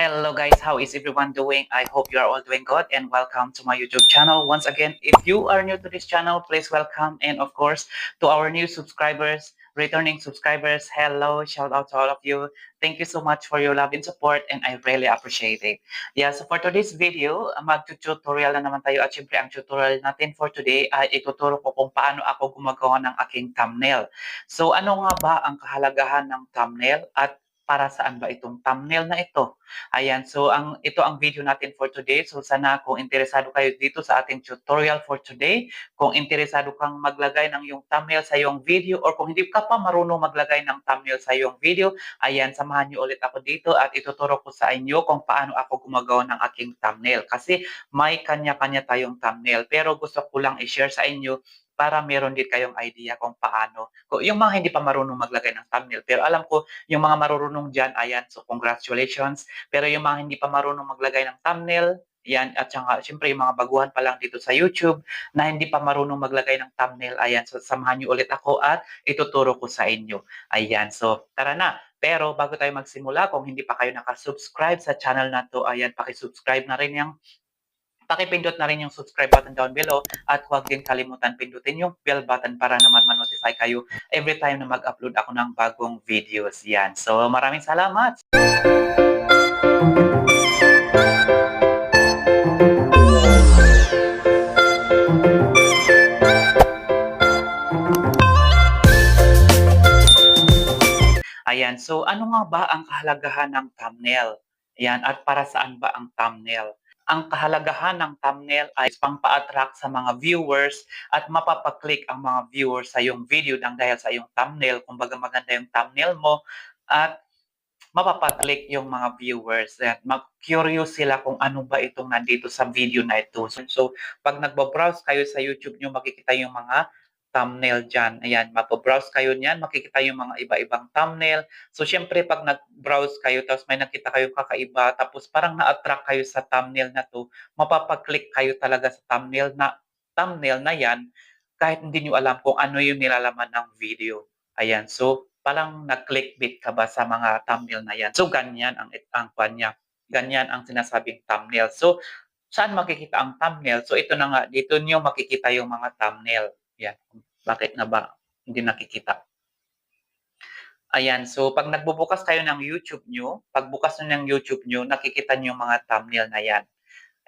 Hello guys, how is everyone doing? I hope you are all doing good and welcome to my YouTube channel. Once again, if you are new to this channel, please welcome and of course to our new subscribers, returning subscribers, hello, shout out to all of you. Thank you so much for your love and support and I really appreciate it. Yeah, so for today's video, mag-tutorial na naman tayo at syempre ang tutorial natin for today ay ituturo ko kung paano ako gumagawa ng aking thumbnail. So ano nga ba ang kahalagahan ng thumbnail at para saan ba itong thumbnail na ito? Ayan, so ang ito ang video natin for today. So sana kung interesado kayo dito sa ating tutorial for today, kung interesado kang maglagay ng yung thumbnail sa iyong video or kung hindi ka pa marunong maglagay ng thumbnail sa iyong video, ayan, samahan niyo ulit ako dito at ituturo ko sa inyo kung paano ako gumagawa ng aking thumbnail. Kasi may kanya-kanya tayong thumbnail pero gusto ko lang i-share sa inyo para meron din kayong idea kung paano. Yung mga hindi pa marunong maglagay ng thumbnail, pero alam ko yung mga marunong dyan, ayan, so congratulations. Pero yung mga hindi pa marunong maglagay ng thumbnail, yan, at saka, syempre, yung mga baguhan pa lang dito sa YouTube na hindi pa marunong maglagay ng thumbnail, ayan, so samahan niyo ulit ako at ituturo ko sa inyo. Ayan, so tara na. Pero bago tayo magsimula, kung hindi pa kayo nakasubscribe sa channel na to, ayan, pakisubscribe na rin yung pakipindot na rin yung subscribe button down below at huwag din kalimutan pindutin yung bell button para naman ma-notify kayo every time na mag-upload ako ng bagong videos. Yan. So maraming salamat! Ayan, so ano nga ba ang kahalagahan ng thumbnail? Ayan, at para saan ba ang thumbnail? Ang kahalagahan ng thumbnail ay pangpa-attract sa mga viewers at mapapaklik ang mga viewers sa iyong video nang dahil sa iyong thumbnail. Kumbaga maganda yung thumbnail mo at mapapaklik yung mga viewers at mag-curious sila kung ano ba itong nandito sa video na ito. So, pag nagbo-browse kayo sa YouTube nyo, makikita yung mga thumbnail dyan. Ayan, mapo-browse kayo niyan, makikita yung mga iba-ibang thumbnail. So, syempre, pag nag-browse kayo, tapos may nakita kayong kakaiba, tapos parang na-attract kayo sa thumbnail na to, mapapaklik kayo talaga sa thumbnail na thumbnail na yan, kahit hindi nyo alam kung ano yung nilalaman ng video. Ayan, so, parang nag-clickbait ka ba sa mga thumbnail na yan? So, ganyan ang, ang kwan niya. Ganyan ang sinasabing thumbnail. So, saan makikita ang thumbnail? So, ito na nga, dito nyo makikita yung mga thumbnail. Yan. Bakit na ba hindi nakikita? Ayan, so pag nagbubukas kayo ng YouTube nyo, pagbukas nyo ng YouTube nyo, nakikita nyo yung mga thumbnail na yan.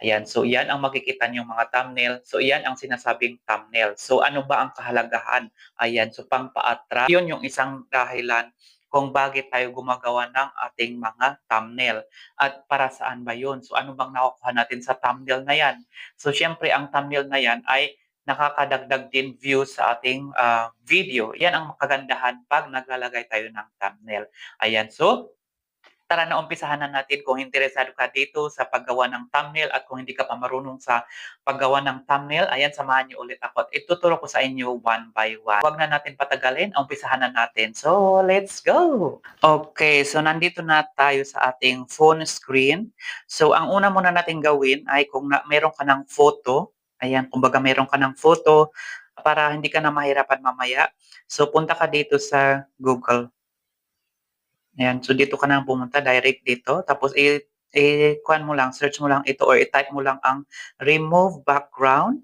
Ayan, so yan ang makikita nyo mga thumbnail. So yan ang sinasabing thumbnail. So ano ba ang kahalagahan? Ayan, so pang pa-attract. Yun yung isang dahilan kung bakit tayo gumagawa ng ating mga thumbnail. At para saan ba yun? So ano bang nakukuha natin sa thumbnail na yan? So syempre ang thumbnail na yan ay nakakadagdag din views sa ating uh, video. Yan ang kagandahan pag naglalagay tayo ng thumbnail. Ayan, so tara na umpisahan na natin kung interesado ka dito sa paggawa ng thumbnail at kung hindi ka pa marunong sa paggawa ng thumbnail, ayan, samahan niyo ulit ako ituturo ko sa inyo one by one. Huwag na natin patagalin, umpisahan na natin. So, let's go! Okay, so nandito na tayo sa ating phone screen. So, ang una muna natin gawin ay kung na, meron ka ng photo, Ayan, kumbaga meron ka ng photo para hindi ka na mahirapan mamaya. So, punta ka dito sa Google. Ayan, so dito ka na pumunta, direct dito. Tapos, i- i-kuhan mo lang, search mo lang ito or i-type mo lang ang remove background.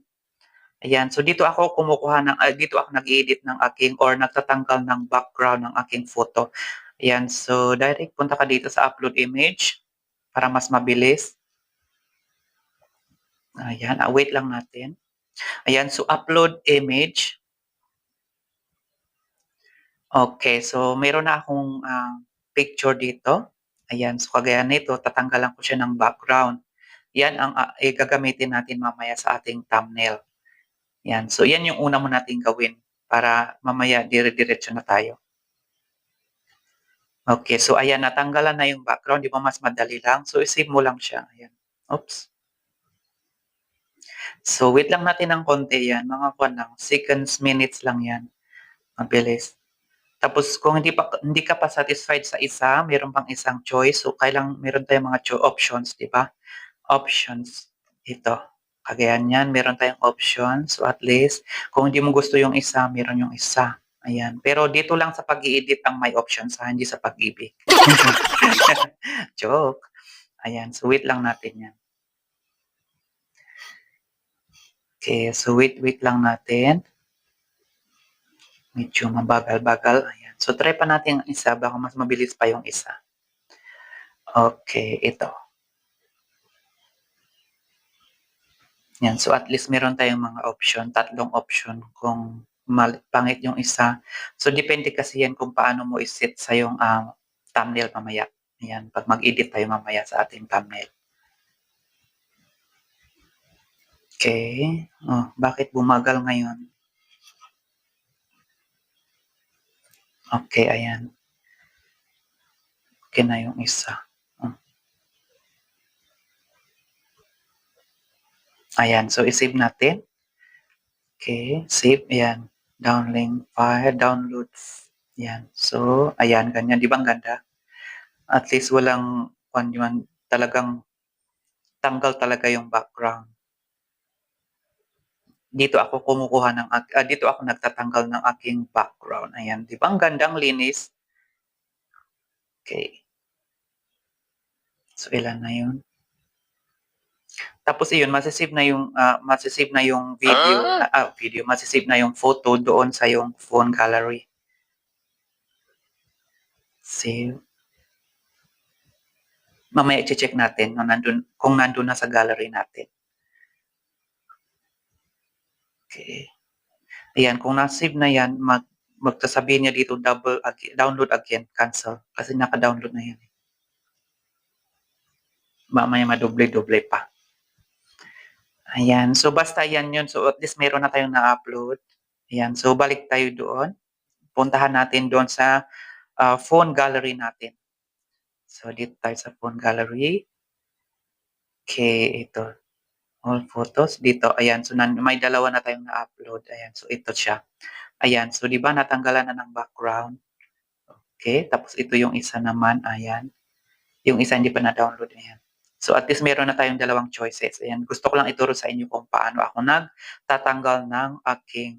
Ayan, so dito ako kumukuha ng, uh, dito ako nag-edit ng aking or nagtatanggal ng background ng aking photo. Ayan, so direct punta ka dito sa upload image para mas mabilis. Ayan, ah, wait lang natin. Ayan, so upload image. Okay, so meron na akong uh, picture dito. Ayan, so kagaya nito, tatanggalan ko siya ng background. Yan ang uh, eh, gagamitin natin mamaya sa ating thumbnail. Yan, so yan yung una mo natin gawin para mamaya dire-diretso na tayo. Okay, so ayan, natanggalan na yung background. Di ba mas madali lang? So, isave mo lang siya. Ayan. Oops. So, wait lang natin ng konti yan. Mga kuwan lang. Seconds, minutes lang yan. Mabilis. Tapos, kung hindi, pa, hindi ka pa satisfied sa isa, meron pang isang choice. So, kailang meron tayong mga cho- options, di ba? Options. Ito. Kagayan yan, meron tayong options. So, at least, kung hindi mo gusto yung isa, meron yung isa. Ayan. Pero dito lang sa pag edit ang may options, ha? hindi sa pag-ibig. Joke. Ayan, so wait lang natin yan. Okay, so wait, wait lang natin. Medyo mabagal-bagal. Ayan. So try pa natin ang isa, baka mas mabilis pa yung isa. Okay, ito. Yan, so at least meron tayong mga option, tatlong option kung mal- pangit yung isa. So depende kasi yan kung paano mo iset sa yung um, thumbnail mamaya. Yan, pag mag-edit tayo mamaya sa ating thumbnail. Okay. Oh, bakit bumagal ngayon? Okay, ayan. Okay na yung isa. Oh. Ayan, so isave natin. Okay, save. Ayan. Downlink file, downloads. Ayan. So, ayan, ganyan. Di ba ang ganda? At least walang, kung yun, talagang tanggal talaga yung background. Dito ako kumukuha ng, uh, dito ako nagtatanggal ng aking background. Ayan, di ba ang gandang linis? Okay. So, ilan na yun? Tapos iyon, masisave na yung uh, masisave na yung video, ah? uh, video, masisave na yung photo doon sa yung phone gallery. Save. Mamaya i-check natin kung nandun, kung nandun na sa gallery natin. Okay. Ayan, kung na-save na yan, mag, magsasabihin niya dito double again, download again, cancel. Kasi naka-download na yan. Mamaya madoble-doble pa. Ayan. So, basta yan yun. So, at least meron na tayong na-upload. Ayan. So, balik tayo doon. Puntahan natin doon sa uh, phone gallery natin. So, dito tayo sa phone gallery. Okay, ito. All photos. Dito, ayan. So, may dalawa na tayong na-upload. Ayan. So, ito siya. Ayan. So, di ba natanggalan na ng background? Okay. Tapos, ito yung isa naman. Ayan. Yung isa hindi pa na-download. Ayan. So at least meron na tayong dalawang choices. Ayan, gusto ko lang ituro sa inyo kung paano ako nagtatanggal ng aking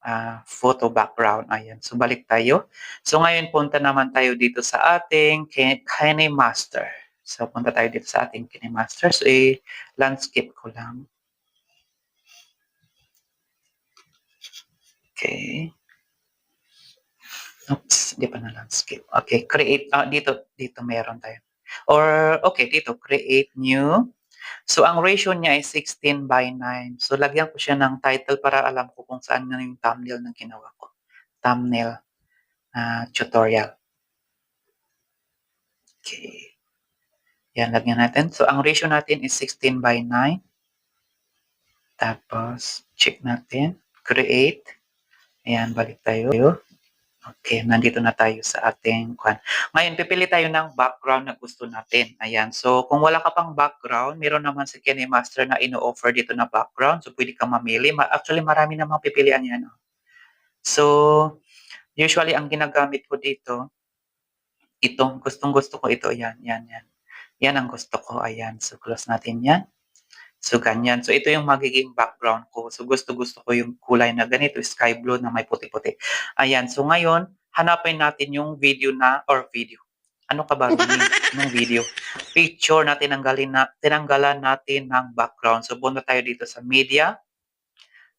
uh, photo background. Ayan, so balik tayo. So ngayon punta naman tayo dito sa ating KineMaster. So punta tayo dito sa ating KineMaster. So i-landscape ko lang. Okay. Oops, di pa na landscape. Okay, create. Uh, dito, dito meron tayo. Or, okay, dito, create new. So, ang ratio niya ay 16 by 9. So, lagyan ko siya ng title para alam ko kung saan na yung thumbnail na ginawa ko. Thumbnail uh, tutorial. Okay. Yan, lagyan natin. So, ang ratio natin is 16 by 9. Tapos, check natin. Create. Ayan, balik tayo. Okay, nandito na tayo sa ating kwan. Ngayon, pipili tayo ng background na gusto natin. Ayan. So, kung wala ka pang background, meron naman si Kenny Master na ino-offer dito na background. So, pwede kang mamili. Actually, marami namang pipilian yan. Oh. So, usually, ang ginagamit ko dito, ito, gustong gusto ko ito. Yan, yan, yan. Yan ang gusto ko. Ayan. So, close natin yan. So, ganyan. So, ito yung magiging background ko. So, gusto-gusto ko yung kulay na ganito, sky blue na may puti-puti. Ayan. So, ngayon, hanapin natin yung video na, or video. Ano ka ba ng video? Picture na tinanggalin na, tinanggalan natin ng background. So, punta tayo dito sa media.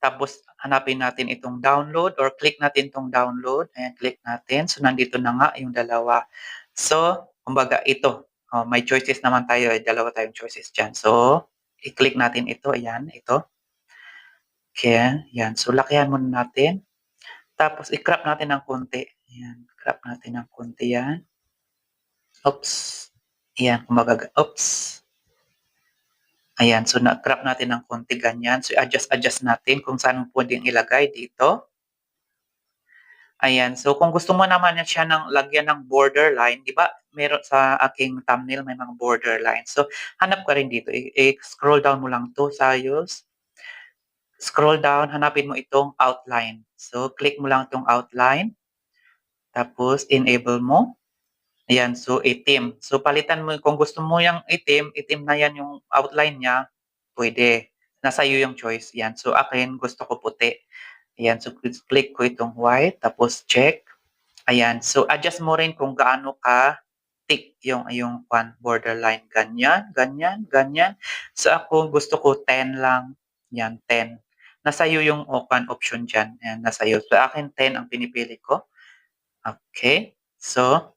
Tapos, hanapin natin itong download or click natin itong download. Ayan, click natin. So, nandito na nga yung dalawa. So, kumbaga, ito. Oh, may choices naman tayo. Eh, dalawa tayong choices dyan. So, i-click natin ito. Ayan, ito. Okay, yan. So, lakihan muna natin. Tapos, i-crop natin ng konti. Ayan, crop natin ng konti yan. Oops. Ayan, kumbaga, oops. Ayan, so na-crop natin ng konti ganyan. So, adjust-adjust natin kung saan pwedeng ilagay dito. Ayan. So, kung gusto mo naman siya ng lagyan ng borderline, di ba, meron sa aking thumbnail may mga borderline. So, hanap ka rin dito. I-scroll down mo lang to sa ayos. Scroll down, hanapin mo itong outline. So, click mo lang itong outline. Tapos, enable mo. Ayan, so itim. So, palitan mo, kung gusto mo yung itim, itim na yan yung outline niya, pwede. Nasa iyo yung choice. Yan. So, akin, gusto ko puti. Ayan, so click ko itong white, tapos check. Ayan, so adjust mo rin kung gaano ka stick yung yung kwan borderline ganyan, ganyan, ganyan. So ako gusto ko 10 lang. Yan 10. Nasa iyo yung o kwan option diyan. Yan nasa iyo. So akin 10 ang pinipili ko. Okay. So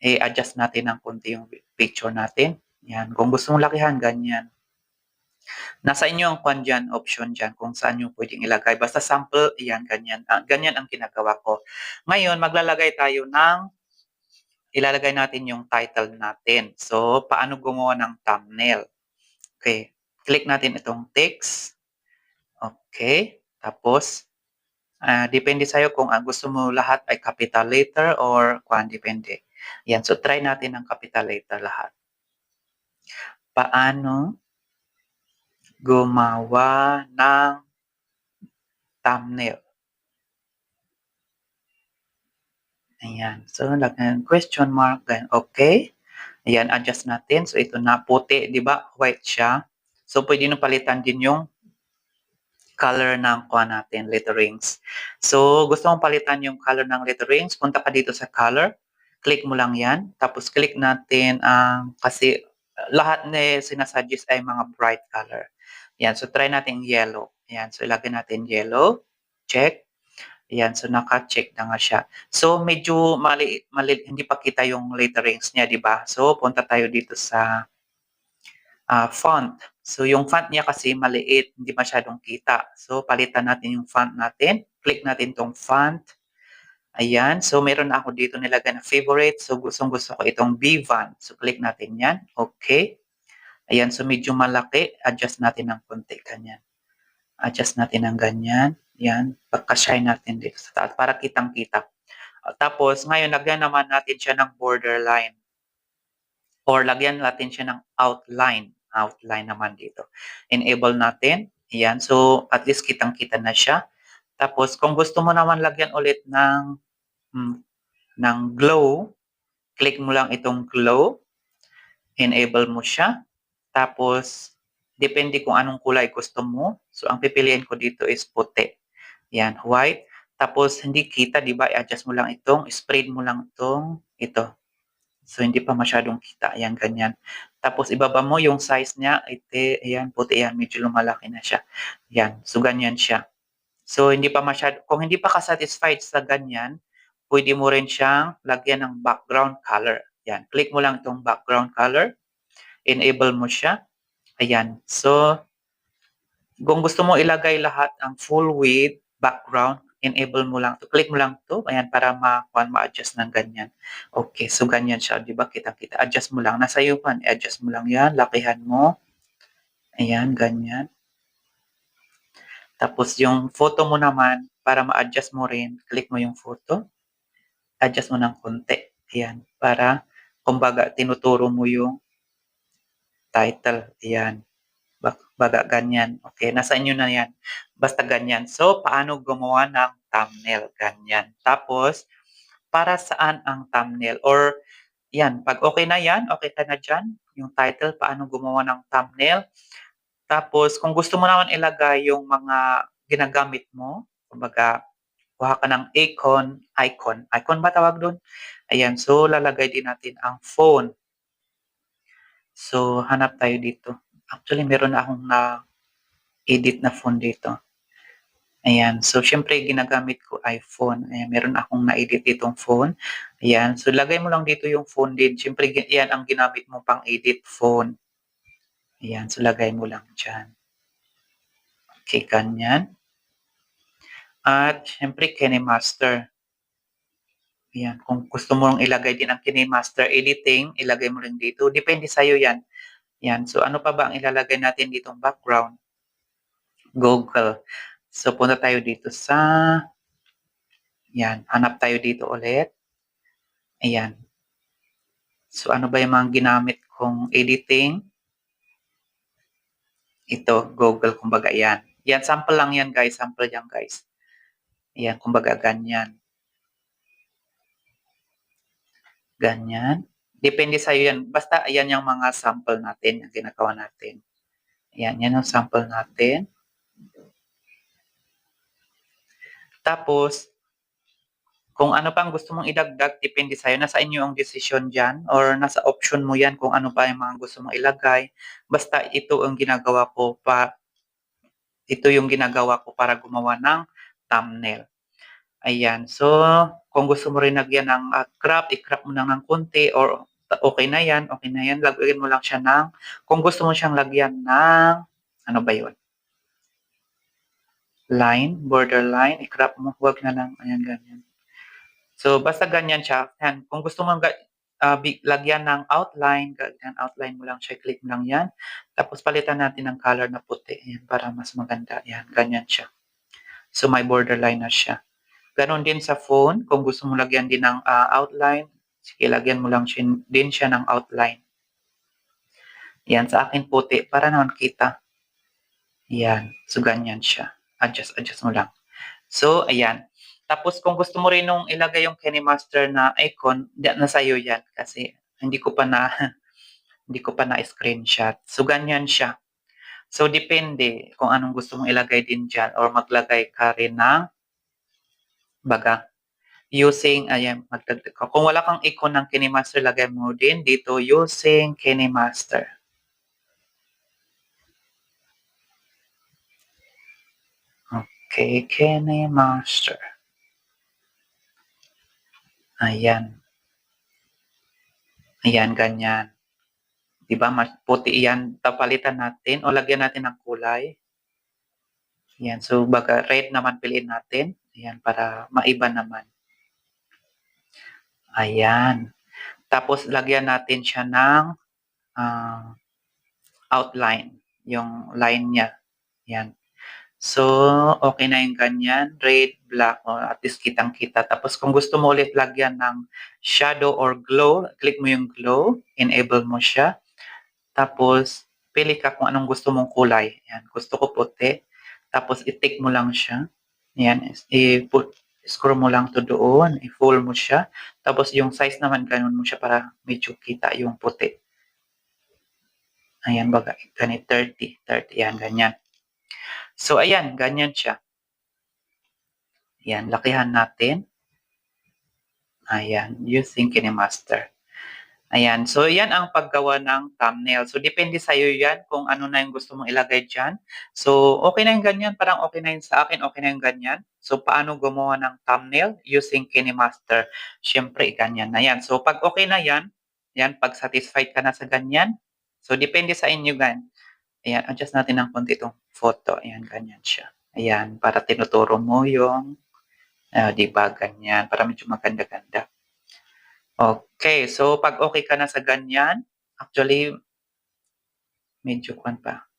i-adjust natin ng konti yung picture natin. Yan. Kung gusto mong lakihan, ganyan. Nasa inyo ang kwan dyan, option dyan, kung saan nyo pwedeng ilagay. Basta sample, yan, ganyan. Ah, ganyan ang ginagawa ko. Ngayon, maglalagay tayo ng, ilalagay natin yung title natin. So, paano gumawa ng thumbnail? Okay. Click natin itong text. Okay. Tapos, uh, depende sa'yo kung uh, gusto mo lahat ay capital letter or kwan, depende. Yan. So, try natin ng capital letter lahat. Paano gumawa ng thumbnail? Ayan. So, lagyan question mark. Then, okay. Ayan, adjust natin. So, ito na puti, di ba? White siya. So, pwede nyo palitan din yung color ng kuha natin, letterings. So, gusto mong palitan yung color ng letterings, punta ka dito sa color click mo lang yan. Tapos click natin ang, uh, kasi lahat na sinasuggest ay mga bright color. Yan, so try natin yellow. Yan, so ilagay natin yellow. Check. Yan, so naka-check na nga siya. So medyo mali, mali hindi pa kita yung letterings niya, di ba? So punta tayo dito sa uh, font. So yung font niya kasi maliit, hindi masyadong kita. So palitan natin yung font natin. Click natin tong font. Ayan. So, meron ako dito nilagay na favorite. So, gustong gusto ko itong B-Van. So, click natin yan. Okay. Ayan. So, medyo malaki. Adjust natin ng konti. Ganyan. Adjust natin ng ganyan. Yan. Pagka-shine natin dito sa taas para kitang-kita. Tapos, ngayon, lagyan naman natin siya ng borderline. Or lagyan natin siya ng outline. Outline naman dito. Enable natin. Ayan. So, at least kitang-kita na siya. Tapos, kung gusto mo naman lagyan ulit ng hmm, ng glow, click mo lang itong glow, enable mo siya, tapos depende kung anong kulay gusto mo. So ang pipiliin ko dito is puti. Yan, white. Tapos hindi kita, 'di ba? I-adjust mo lang itong, spread mo lang itong ito. So hindi pa masyadong kita. Ayan, ganyan. Tapos ibaba mo yung size niya, ite, ayan, puti yan, medyo lumalaki na siya. Yan, so ganyan siya. So hindi pa masyado, kung hindi pa ka-satisfied sa ganyan, pwede mo rin siyang lagyan ng background color. Yan, click mo lang itong background color. Enable mo siya. Ayan. So, kung gusto mo ilagay lahat ang full width background, enable mo lang to. Click mo lang to. Ayan, para ma-adjust ma ng ganyan. Okay, so ganyan siya. Di ba? Kita-kita. Adjust mo lang. Nasa iyo pa. adjust mo lang yan. Lakihan mo. Ayan, ganyan. Tapos yung photo mo naman, para ma-adjust mo rin, click mo yung photo adjust mo ng konti. Ayan, para kumbaga tinuturo mo yung title. Ayan. Baga ganyan. Okay, nasa inyo na yan. Basta ganyan. So, paano gumawa ng thumbnail? Ganyan. Tapos, para saan ang thumbnail? Or, yan, pag okay na yan, okay ka na dyan, yung title, paano gumawa ng thumbnail. Tapos, kung gusto mo naman ilagay yung mga ginagamit mo, kumbaga, kuha ka ng icon, icon. Icon ba tawag doon? Ayan, so lalagay din natin ang phone. So, hanap tayo dito. Actually, meron na akong na-edit na phone dito. Ayan, so syempre ginagamit ko iPhone. Ayan, meron akong na-edit ditong phone. Ayan, so lagay mo lang dito yung phone din. Syempre, yan ang ginamit mo pang edit phone. Ayan, so lagay mo lang dyan. Okay, ganyan. At syempre, KineMaster. Yan. Kung gusto mo ilagay din ang KineMaster editing, ilagay mo rin dito. Depende sa'yo yan. Yan. So, ano pa ba ang ilalagay natin ditong background? Google. So, punta tayo dito sa yan. Hanap tayo dito ulit. Ayan. So, ano ba yung mga ginamit kong editing? Ito, Google, kumbaga yan. Yan, sample lang yan, guys. Sample yan, guys. Ayan, kumbaga ganyan. Ganyan. Depende sa iyo yan. Basta ayan yung mga sample natin, yung ginagawa natin. Ayan, yan yung sample natin. Tapos, Kung ano pang gusto mong idagdag, depende sa'yo. Nasa inyo ang desisyon dyan or nasa option mo yan kung ano pa yung mga gusto mong ilagay. Basta ito ang ginagawa ko pa ito yung ginagawa ko para gumawa ng thumbnail. Ayan. So, kung gusto mo rin lagyan ng uh, crop, i-crop mo lang ng konti or okay na yan, okay na yan. Lagyan mo lang siya ng, kung gusto mo siyang lagyan ng, ano ba yun? Line, border line, i-crop mo, huwag na lang, ayan, ganyan. So, basta ganyan siya. Yan. Kung gusto mo uh, lagyan ng outline, ganyan, outline mo lang siya, click mo lang yan. Tapos palitan natin ng color na puti. Yan, para mas maganda. Yan, ganyan siya. So, may borderline na siya. Ganon din sa phone. Kung gusto mo lagyan din ng uh, outline, sige, lagyan mo lang siya, din siya ng outline. Yan, sa akin puti, para naman kita. Yan, so ganyan siya. Adjust, adjust mo lang. So, ayan. Tapos kung gusto mo rin nung ilagay yung KineMaster na icon, nasa iyo yan kasi hindi ko pa na hindi ko pa na screenshot. So ganyan siya. So depende kung anong gusto mong ilagay din diyan or maglagay ka rin ng baga using ayan magdagdag ka. Kung wala kang icon ng KineMaster, lagay mo din dito using KineMaster. Okay, KineMaster. Ayan. Ayan, ganyan. 'Di ba mas puti 'yan, papalitan natin o lagyan natin ng kulay. Ayan, so baga red naman piliin natin. Ayan, para maiba naman. Ayan. Tapos lagyan natin siya ng uh, outline, yung line niya. Ayan. So, okay na yung ganyan. Red, black, o at least kitang-kita. Tapos kung gusto mo ulit lagyan ng shadow or glow, click mo yung glow, enable mo siya. Tapos, pili ka kung anong gusto mong kulay. Yan, gusto ko puti. Tapos, i-tick mo lang siya. Yan, i-put, scroll mo lang to doon, i-full mo siya. Tapos, yung size naman, ganun mo siya para medyo kita yung puti. Ayan, baga, ganit 30, 30, yan, ganyan. So, ayan, ganyan siya. Ayan, lakihan natin. Ayan, using KineMaster. Ayan, so yan ang paggawa ng thumbnail. So, depende sa iyo yan kung ano na yung gusto mong ilagay dyan. So, okay na yung ganyan. Parang okay na yung sa akin, okay na yung ganyan. So, paano gumawa ng thumbnail using KineMaster? Siyempre, ganyan na yan. So, pag okay na yan, yan, pag satisfied ka na sa ganyan, so, depende sa inyo gan. Ayan, adjust natin ng konti itong photo. Ayan, ganyan siya. Ayan, para tinuturo mo yung, uh, di ba, ganyan, para medyo maganda-ganda. Okay, so pag okay ka na sa ganyan, actually, medyo kwan pa.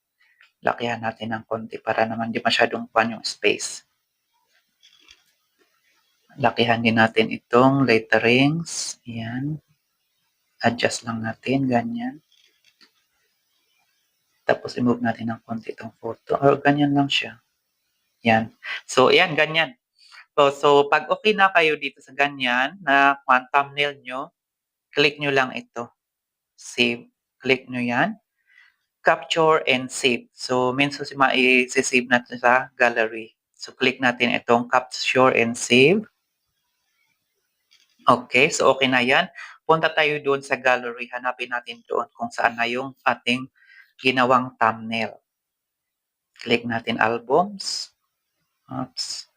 Lakihan natin ng konti para naman di masyadong kwan yung space. Lakihan din natin itong letterings. Ayan. Adjust lang natin, ganyan. Tapos i-move natin ng konti itong photo. Or ganyan lang siya. Yan. So, yan, ganyan. So, so pag okay na kayo dito sa ganyan na thumbnail nyo, click nyo lang ito. Save. Click nyo yan. Capture and save. So, means so, ma-save natin sa gallery. So, click natin itong capture and save. Okay, so okay na yan. Punta tayo doon sa gallery. Hanapin natin doon kung saan na yung ating ginawang thumbnail. Click natin albums. Oops.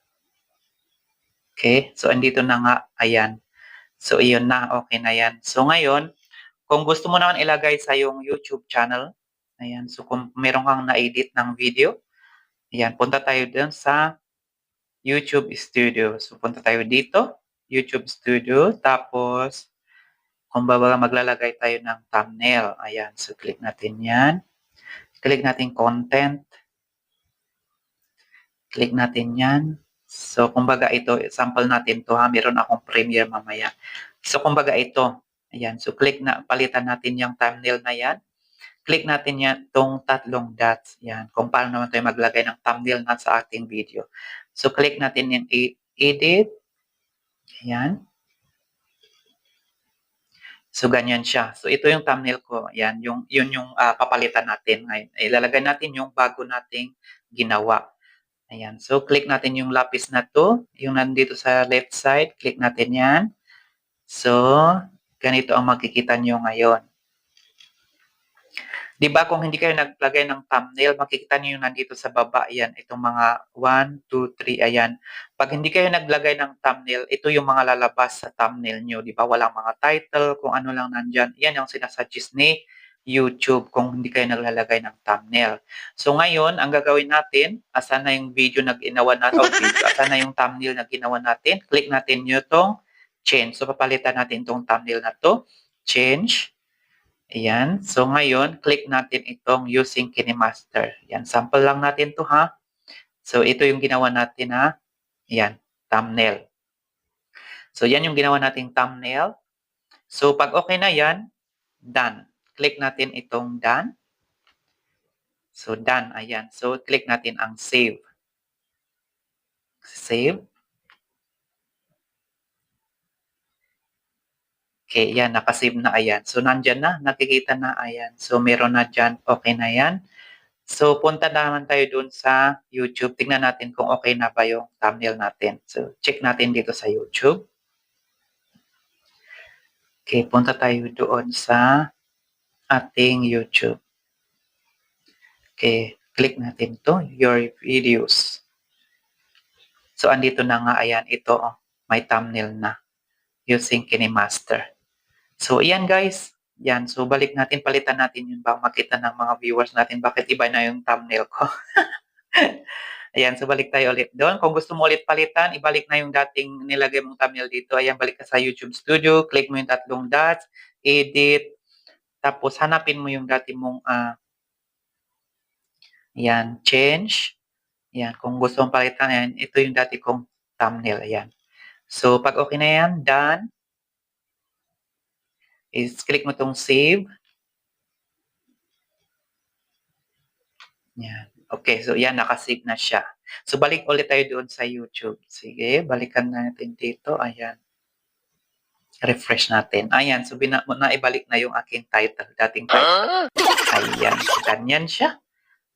Okay, so andito na nga, ayan. So, iyon na, okay na yan. So, ngayon, kung gusto mo naman ilagay sa yung YouTube channel, ayan, so kung meron kang na-edit ng video, ayan, punta tayo dun sa YouTube Studio. So, punta tayo dito, YouTube Studio, tapos, kung babaga maglalagay tayo ng thumbnail, ayan, so click natin yan. Click natin content. Click natin yan. So, kumbaga ito, sample natin to ha. Meron akong premiere mamaya. So, kumbaga ito. Ayan. So, click na, palitan natin yung thumbnail na yan. Click natin yan, tong tatlong dots. Yan. Kung paano naman tayo maglagay ng thumbnail na sa ating video. So, click natin yung edit. Ayan. So, ganyan siya. So, ito yung thumbnail ko. Yan, yung, yun yung uh, papalitan natin ngayon. Ilalagay natin yung bago nating ginawa. Ayan. So, click natin yung lapis na to. Yung nandito sa left side. Click natin yan. So, ganito ang makikita nyo ngayon. Di ba kung hindi kayo naglagay ng thumbnail, makikita niyo yung nandito sa baba, yan, itong mga 1, 2, 3, ayan. Pag hindi kayo naglagay ng thumbnail, ito yung mga lalabas sa thumbnail nyo, di ba? Walang mga title, kung ano lang nandyan. Yan yung sinasuggest ni YouTube kung hindi kayo naglalagay ng thumbnail. So ngayon, ang gagawin natin, asan na yung video na ginawa natin, o video, asan na yung thumbnail na ginawa natin, click natin nyo itong change. So papalitan natin itong thumbnail na to, change, Ayan. So, ngayon, click natin itong using KineMaster. Yan. Sample lang natin to ha. So, ito yung ginawa natin ha. Ayan. Thumbnail. So, yan yung ginawa nating thumbnail. So, pag okay na yan, done. Click natin itong done. So, done. Ayan. So, click natin ang save. Save. Okay, yan, nakasave na ayan. So, nandyan na, nakikita na ayan. So, meron na dyan, okay na yan. So, punta naman tayo dun sa YouTube. Tingnan natin kung okay na ba yung thumbnail natin. So, check natin dito sa YouTube. Okay, punta tayo doon sa ating YouTube. Okay, click natin to, your videos. So, andito na nga, ayan, ito, oh, may thumbnail na using KineMaster. So, ayan guys. Yan. So, balik natin, palitan natin yun ba makita ng mga viewers natin bakit iba na yung thumbnail ko. ayan. So, balik tayo ulit doon. Kung gusto mo ulit palitan, ibalik na yung dating nilagay mong thumbnail dito. Ayan, balik ka sa YouTube Studio. Click mo yung tatlong dots. Edit. Tapos, hanapin mo yung dati mong uh, yan, change. Yan, kung gusto mong palitan yan, ito yung dati kong thumbnail. Ayan. So, pag okay na yan, done is click mo tong save. Yan. Okay, so yan, nakasave na siya. So, balik ulit tayo doon sa YouTube. Sige, balikan natin dito. Ayan. Refresh natin. Ayan, so bina, naibalik na yung aking title, dating title. Ayan, ganyan siya.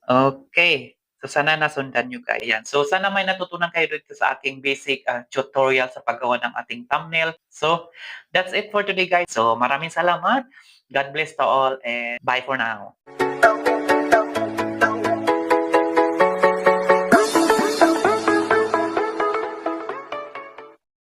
Okay. So, sana nasundan nyo guys. Yan. So, sana may natutunan kayo dito sa aking basic uh, tutorial sa paggawa ng ating thumbnail. So, that's it for today guys. So, maraming salamat. God bless to all and bye for now.